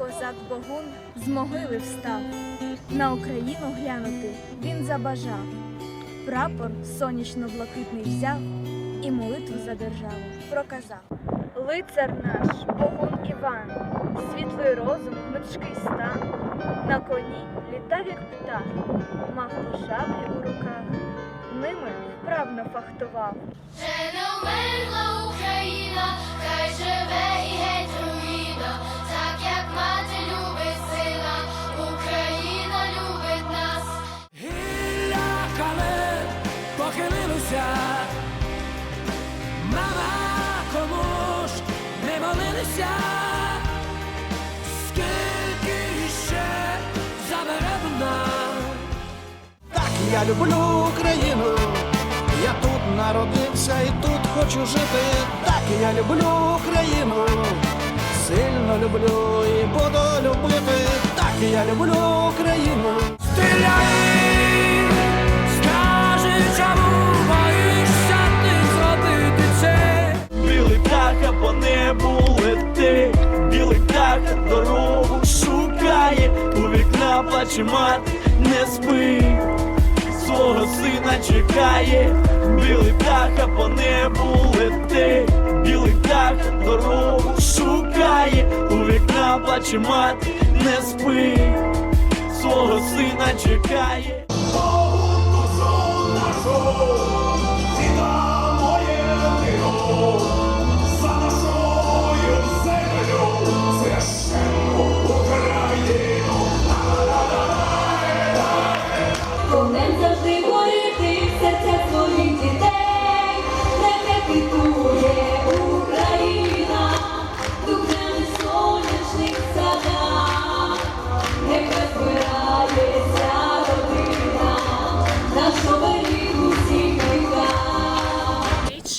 Богун з могили встав, на Україну глянути він забажав, прапор сонячно-блакитний взяв і молитву за державу проказав. Лицар наш, Богун Іван, світлий розум, гнучкий стан, на коні літав як птах, мав шаблі у руках, ними вправно фахтував. Ще не вмерла Україна, я люблю Україну, я тут народився і тут хочу жити. Так я люблю Україну, сильно люблю і буду любити. Так я люблю Україну. Стріляй, плаче мати, не спи, свого сина чекає, білий птаха по небу лети, білий птах дорогу шукає, у вікна плаче мати, не спи, свого сина чекає.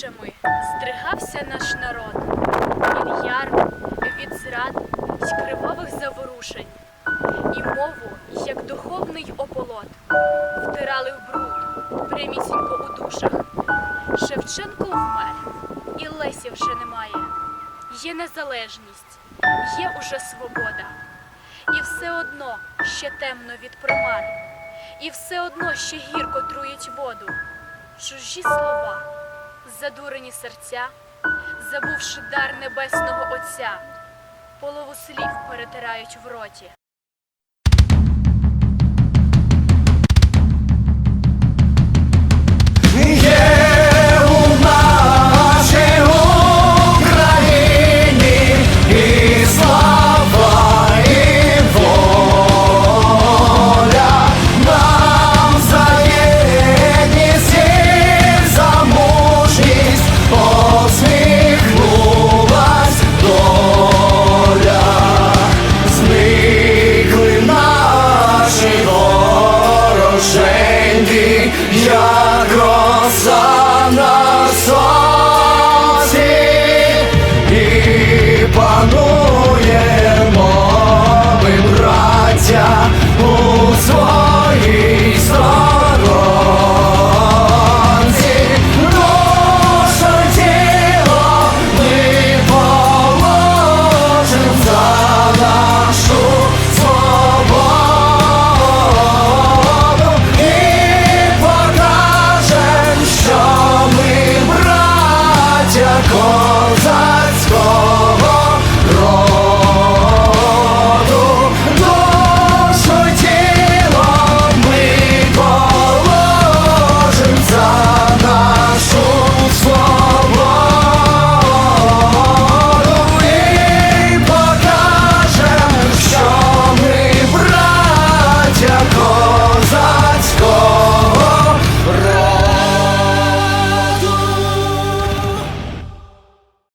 Віках. Здригався наш народ від ярм, від зрад й кривавих заворушень, і мову, як духовний ополот, втирали в бруд прямісінько у душах. Шевченко вмер, і Лесі вже немає. Є незалежність, є уже свобода. І все одно ще темно від примар, і все одно ще гірко труїть воду. Чужі слова, задурені серця, забувши дар небесного Отця, полову слів перетирають в роті.